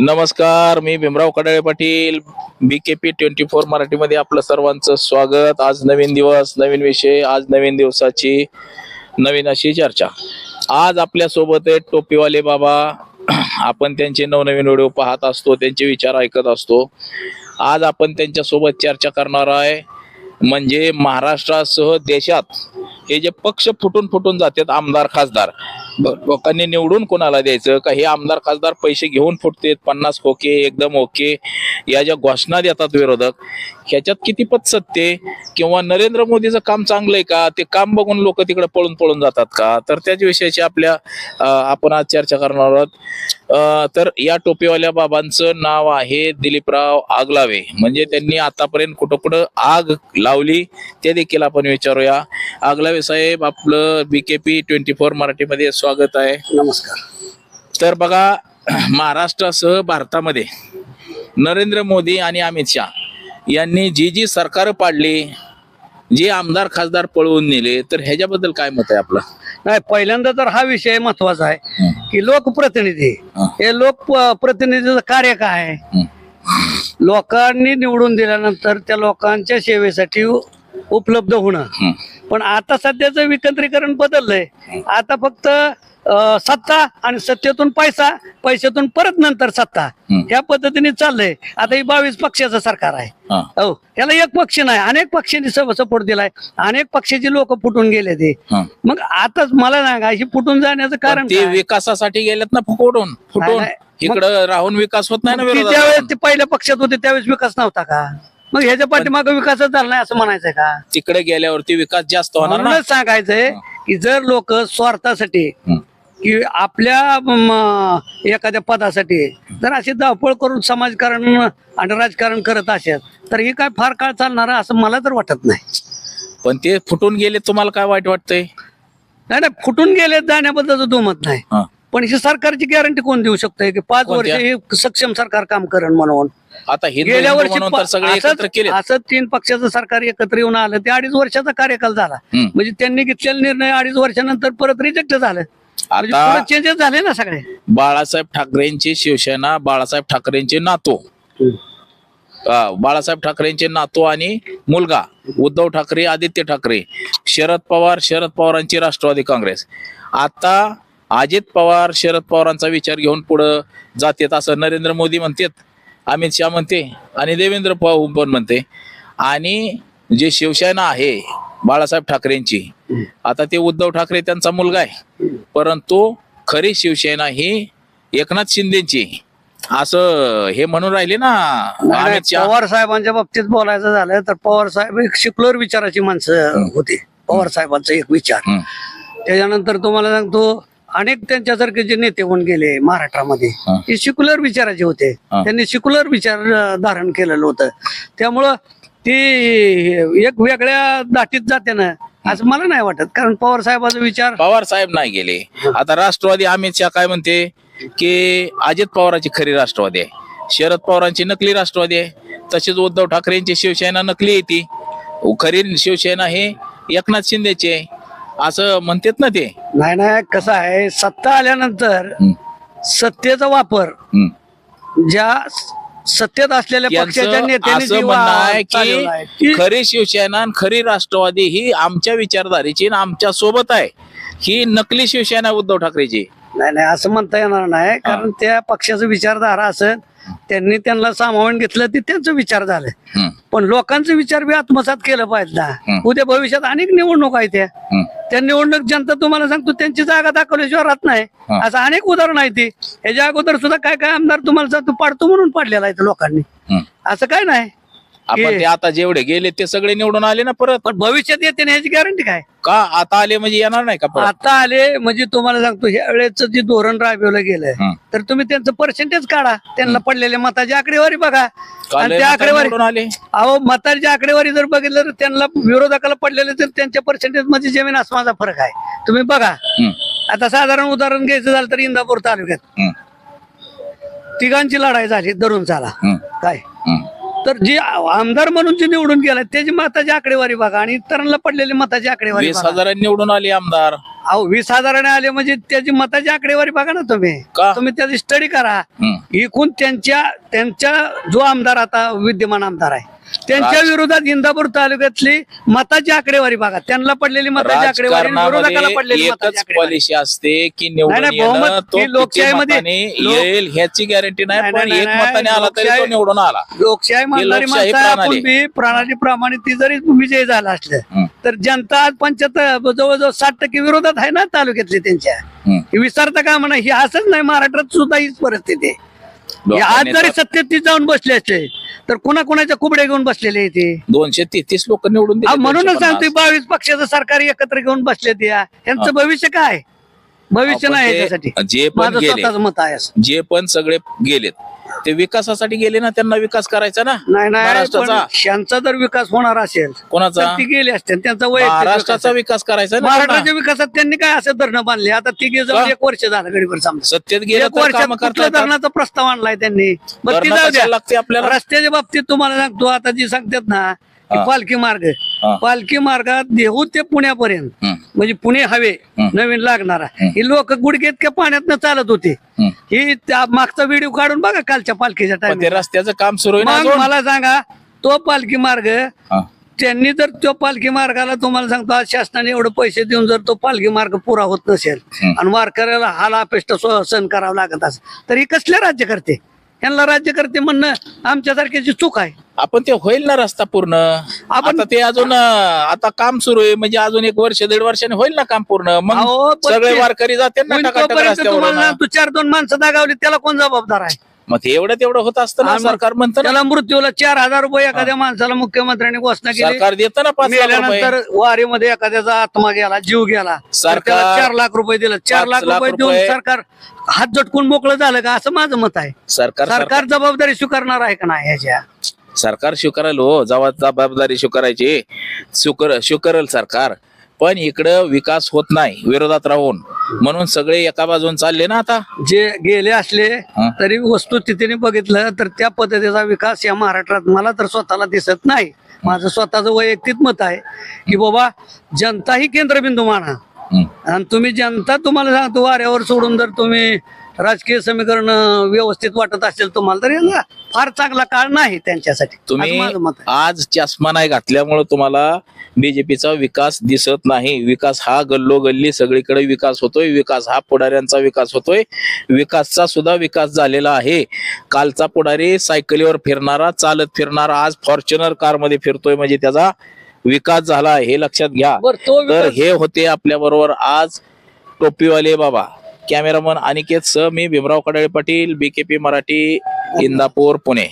नमस्कार मी Bhimrao Kadale Patil B K P twenty four मराठीमध्ये आपलं सर्वांचं स्वागत. आज नवीन दिवस नवीन विषय आज नवीन दिवसाची नवीन अशी चर्चा. आज आपल्यासोबत आहेत टोपीवाले बाबा. आपण त्यांचे नवनवीन व्हिडिओ पाहत असतो त्यांचे विचार ऐकत असतो. आज आपण त्यांच्यासोबत चर्चा करणार आहे. म्हणजे महाराष्ट्रासह देशात हे जे पक्ष फुटून फुटून जातात आमदार खासदार लोकांनी निवडून कोणाला द्यायचं? का हे आमदार खासदार पैसे घेऊन फुटतेत पन्नास ओके एकदम ओके या ज्या घोषणा देतात विरोधक ह्याच्यात किती पत सत्य किंवा नरेंद्र मोदीचं काम चांगलं आहे का? ते काम बघून लोक तिकडे पळून पळून जातात का? तर त्याच विषयाची आपल्या आपण आज चर्चा करणार आहोत. तर या टोपीवाल्या बाबांचं नाव आहे दिलीपराव आगलावे. म्हणजे त्यांनी आतापर्यंत कुठं कुठं आग लावली ते देखील आपण विचारूया. आगलावे साहेब आपलं B K P twenty four मराठीमध्ये स्वागत आहे. नमस्कार. तर बघा महाराष्ट्रासह भारतामध्ये नरेंद्र मोदी आणि अमित शहा यांनी जी जी सरकार पाडली जे आमदार खासदार पळवून नेले तर ह्याच्याबद्दल काय मत आहे आपलं? नाही पहिल्यांदा तर हा विषय महत्त्वाचा आहे. की लोकप्रतिनिधी हं. हे लोक प्रतिनिधीचं कार्य काय आहे. लोकांनी निवडून दिल्यानंतर त्या लोकांच्या सेवेसाठी उपलब्ध होणं. पण आता सध्याचं विकेंद्रीकरण बदललंय आता फक्त सत्ता आणि सत्तेतून पैसा पैशातून परत नंतर सत्ता. ह्या पद्धतीने चाललंय. आता ही बावीस पक्षाचं सरकार आहे. हा. याला एक पक्ष नाही अनेक पक्षांनी सपोर्ट दिलाय. अनेक पक्षाची लोक फुटून गेले ते. मग आताच मला सांगा ही फुटून जाण्याचं कारण ते? विकासासाठी गेलेत ना फुटून. फुटून इकडं राहून विकास होत नाही ना मग ती पहिल्या पक्षात होते त्यावेळेस विकास नव्हता का? मग ह्याच्या पाठीमागे विकासच झाला नाही असं म्हणायचं का? तिकडे गेल्यावरती विकास जास्त होणार सांगायचंय की जर लोक स्वार्थासाठी. कि आपल्या एखाद्या पदासाठी जर अशी धावपळ करून समाजकारण आणि राजकारण करत असेल तर हे काय फार काळ चालणार असं मला तर वाटत नाही. पण ते फुटून गेले तुम्हाला काय वाईट वाटतंय? नाही नाही फुटून गेले जाण्याबद्दल दुमत नाही. हा. पण ही सरकारची गॅरंटी कोण देऊ शकतंय की पाच वर्ष कोणत्या? हे सक्षम सरकार काम करण म्हणून? आता हिंदू गेल्या हिंदू वर्षी म्हणून तर सगळे असंच- एकत्र केले असं तीन पक्षाचं सरकार एकत्र येऊन आलं ते अडीच वर्षाचा कार्यकाल झाला. हम्म. म्हणजे त्यांनी घेतलेला निर्णय अडीच वर्षानंतर परत रिजेक्ट झालं. आता चेंजेस झाले ना सगळे. बाळासाहेब ठाकरेंची शिवसेना बाळासाहेब ठाकरेंचे नातू. अ, बाळासाहेब ठाकरेंचे नातू आणि मुलगा उद्धव ठाकरे आदित्य ठाकरे शरद पवार शरद पवारांची राष्ट्रवादी काँग्रेस. आता अजित पवार शरद पवारांचा विचार घेऊन पुढं जातेत असं नरेंद्र मोदी म्हणतात अमित शहा म्हणते आणि देवेंद्र फडणवीस पण म्हणते. आणि जे शिवसेना आहे बाळासाहेब ठाकरेंची आता ते उद्धव ठाकरे त्यांचा मुलगा आहे. परंतु खरी शिवसेना ही एकनाथ शिंदेची. असं हे म्हणून राहिले ना अमित शहा. पवार साहेबांच्या बाबतीत बोलायचं झालं तर पवार साहेब एक शिक्युलर विचाराची माणसं होते. पवार साहेबांचा एक विचार. त्याच्यानंतर तुम्हाला सांगतो अनेक त्यांच्यासारखे जे नेते होऊन गेले महाराष्ट्रामध्ये. ते शिक्युलर विचाराचे होते. त्यांनी शिक्युलर विचार धारण केलेलं होतं. त्यामुळं ती एक वेगळ्या दाटीत जाते ना असं मला नाही वाटत. कारण पवार साहेबाचा विचार पवार साहेब नाही गेले. आता राष्ट्रवादी अमित शहा काय म्हणते? की अजित पवारांची खरी राष्ट्रवादी आहे. शरद पवारांची नकली राष्ट्रवादी आहे. तसेच उद्धव ठाकरेंची शिवसेना नकली आहे ती. खरी शिवसेना हे एकनाथ शिंदेची आहे. असं म्हणतात ना ते. नाही नाही कसं आहे सत्ता आल्यानंतर. सत्तेचा वापर. ज्या सत्तेत असलेल्या पक्षाच्या नेत्यांनी असं म्हणणं आहे की खरी शिवसेना आणि खरी राष्ट्रवादी ही आमच्या विचारधारेची आणि आमच्यासोबत आहे. ही नकली शिवसेना उद्धव ठाकरेची. नाही नाही असं म्हणता येणार नाही. कारण त्या पक्षाचं विचारधारा असेल त्यांनी त्यांना सामावून घेतलं ते त्यांचं विचार झालं हम्म. पण लोकांचे विचार बी आत्मसात केलं पाहिजे ना. उद्या भविष्यात अनेक निवडणूक आहेत त्या निवडणूक जनता तुम्हाला सांगतो त्यांची जागा दाखवल्याशिवाय राहत नाही. असं अनेक उदाहरण आहे ती ह्याच्या अगोदर सुद्धा काय काय आमदार तुम्हाला सांगतो पाडतो म्हणून पाडलेला आहे तो लोकांनी. असं काय नाही आपण ते आता जेवढे गेले ते सगळे निवडून आले ना परत? पण भविष्यात येते ना ह्याची गॅरंटी काय? का? आता आले म्हणजे येणार नाही का परत? आता आले म्हणजे तुम्हाला सांगतो ह्या वेळेचं जे धोरण राबवलं गेलंय हं. तर तुम्ही त्यांचं पर्सेंटेज काढा. त्यांना पडलेल्या मताची आकडेवारी बघा. आणि त्या आकडेवारी निवडून आले? अहो मताची आकडेवारी जर बघितलं तर त्यांना विरोधकाला पडलेले तर त्यांच्या पर्सेंटेजमध्ये जमीन आसमानाचा फरक आहे. तुम्ही बघा. आता साधारण उदाहरण घ्यायचं झालं तर इंदापूर तालुक्यात. तिघांची लढाई झाली धरून चाला. काय. तर जी आमदार म्हणून जे निवडून गेला त्याची मताची आकडेवारी बघा आणि इतरांना पडलेली मताची आकडेवारी वीस बघा. हजार निवडून आले आमदार. अहो वीस हजाराने आले म्हणजे त्याची मताची आकडेवारी बघा ना तुम्ही का? तुम्ही त्याची स्टडी करा. एकूण त्यांच्या त्यांच्या जो आमदार आता विद्यमान आमदार आहे त्यांच्या विरोधात इंदापूर तालुक्यातली मताची आकडेवारी बघा त्यांना पडलेली मताची आकडेवारी विरोधकाला पडलेली मताची एकच आकडेवारी पॉलिसी असते की निवडून नाही, नाही, येणं बहुमत तो ही किती लोकशाहीमध्ये- मताने लोक- येईल ह्याची गॅरंटी नाही नाही, पण नाही, एक नाही, मताने आला तरी तो लोकशाही- निवडून आला लोकशाही म्हणणारी लोकशाही माणसं आहे, आपण प्रणाली. बी प्रणालीप्रमाणे ती जरी विजय झाला असलं हम्म. तर जनता आज पंच्याहत्तर जवळजवळ साठ टक्के विरोधात आहे ना तालुक्यातली त्यांच्या. विचारता का म्हणा ही असंच नाही महाराष्ट्रात सुद्धा हीच परिस्थिती आहे. आज जरी सत्तेत ती जाऊन बसले असते तर कुणा कुणाच्या कुबडे घेऊन बसलेले ते? दोनशे तेहतीस लोक निवडून म्हणूनच 250. सांगतोय बावीस पक्षाचं सरकार एकत्र घेऊन बसले ते. यांचं भविष्य काय भविष्य नाही ते- याच्यासाठी जे पण मत आहे. जे पण सगळे गेलेत. ते विकासासाठी गेले ना त्यांना विकास करायचा ना नाही नाही पण महाराष्ट्राचा यांचा जर विकास होणार असेल कोणाचा तर ती गेली असते त्यांचा वैयक्तिक विकास महाराष्ट्राचा. विकास करायचा ना महाराष्ट्राच्या त्यांना. विकासात त्यांनी काय असं धरणं बांधले आता तिघे का? जाऊन एक वर्ष झालं गडीवर समजा सत्तेत गेलं एक तर वर्षात काम कुठल्या. धरणाचा प्रस्ताव आणलाय त्यांनी बरं ती धरणं जाऊ कशाला द्या लागते आपल्याला रस्त्याच्या बाबतीत तुम्हाला सांगतो आता जी सांगतात ना की. पालखी मार्ग. पालखी मार्गात देहू ते पुण्यापर्यंत म्हणजे पुणे हवे. नवीन लागणारा. ही लोक गुडघे इतक्या पाण्यात चालत होते. ही त्या मागचा व्हिडिओ काढून बघा कालच्या पालखीच्या टाइम रस्त्याचं काम सुरू? मला सांगा तो पालखी मार्ग. त्यांनी जर तो पालखी मार्गाला तुम्हाला सांगतो आज शासनाने एवढे पैसे देऊन जर तो पालखी मार्ग पुरा होत नसेल. आणि वारकऱ्याला हाल अपेष्ट सह- सहन करावं लागत असेल तर ही कसले राज्य करते यांना राज्य करते म्हणणं आमच्यासारख्याची चूक आहे आपण ते होईल ना रस्ता पूर्ण. आपण- आता ते अजून आता काम सुरू आहे. म्हणजे अजून एक वर्ष दीड वर्षाने होईल ना काम पूर्ण. अहो, मग पण सगळे ते- वारकरी जाते ना होईन टकाटक तोपर्यंत रस्त्यावरून तुम्हाला सांगतो चार दोन माणसं दागावली त्याला कोण जबाबदार आहे? मग ते एवढं तेवढं होत असतं ना. सरकार म्हणतं ना. त्याला मृत्यूला चार हजार रुपये एखाद्या माणसाला मुख्यमंत्र्यांनी घोषणा केली. सरकार देतं ना पाच लाख रुपये. मेल्यानंतर वारीमध्ये एखाद्याचा आत्मा गेला जीव गेला तर सरकार- त्याला चार लाख रुपये दिलं. चार पाच लाख लाख रुपये देऊन रुपये- सरकार हात झटकून मोकळं झालं का? असं माझं मत आहे. सरकार सरकार जबाबदारी स्वीकारणार आहे का नाही ह्याच्या? सरकार स्वीकारेल हो जेव्हा जबाबदारी स्वीकारायची. स्वीकार स्वीकारेल सरकार. पण इकडं विकास होत नाही विरोधात राहून. म्हणून सगळे एका बाजून चालले ना आता? जे गेले असले. तरी वस्तुस्थितीने बघितलं तर त्या पद्धतीचा विकास या महाराष्ट्रात मला तर स्वतःला दिसत नाही. माझं स्वतःचं वैयक्तिक मत आहे की बाबा जनता ही केंद्रबिंदू माना. आणि तुम्ही जनता तुम्हाला सांगतो वाऱ्यावर सोडून जर तुम्ही राजकीय समीकरण व्यवस्थित वाटत असेल तुम्हाला तर फार चांगला काळ नाही त्यांच्यासाठी. तुम्ही माझं मत आहे. आज चष्मा नाही घातल्यामुळे तुम्हाला बीजेपीचा विकास दिसत नाही. विकास हा गल्लोगल्ली सगळीकडे विकास होतोय. विकास हा पुढाऱ्यांचा विकास होतोय. विकासचा सुद्धा विकास झालेला आहे. कालचा पुढारी सायकलीवर फिरणारा चालत फिरणारा आज फॉर्च्युनर कारमध्ये फिरतोय म्हणजे त्याचा विकास झाला हे लक्षात घ्या. बरं तो तर विकास- हे होते आपल्या बरोबर आज टोपीवाले बाबा. कॅमेरामन अनिकेत स मी भीमराव कडाळे पाटील बीकेपी मराठी इंदापूर पुणे.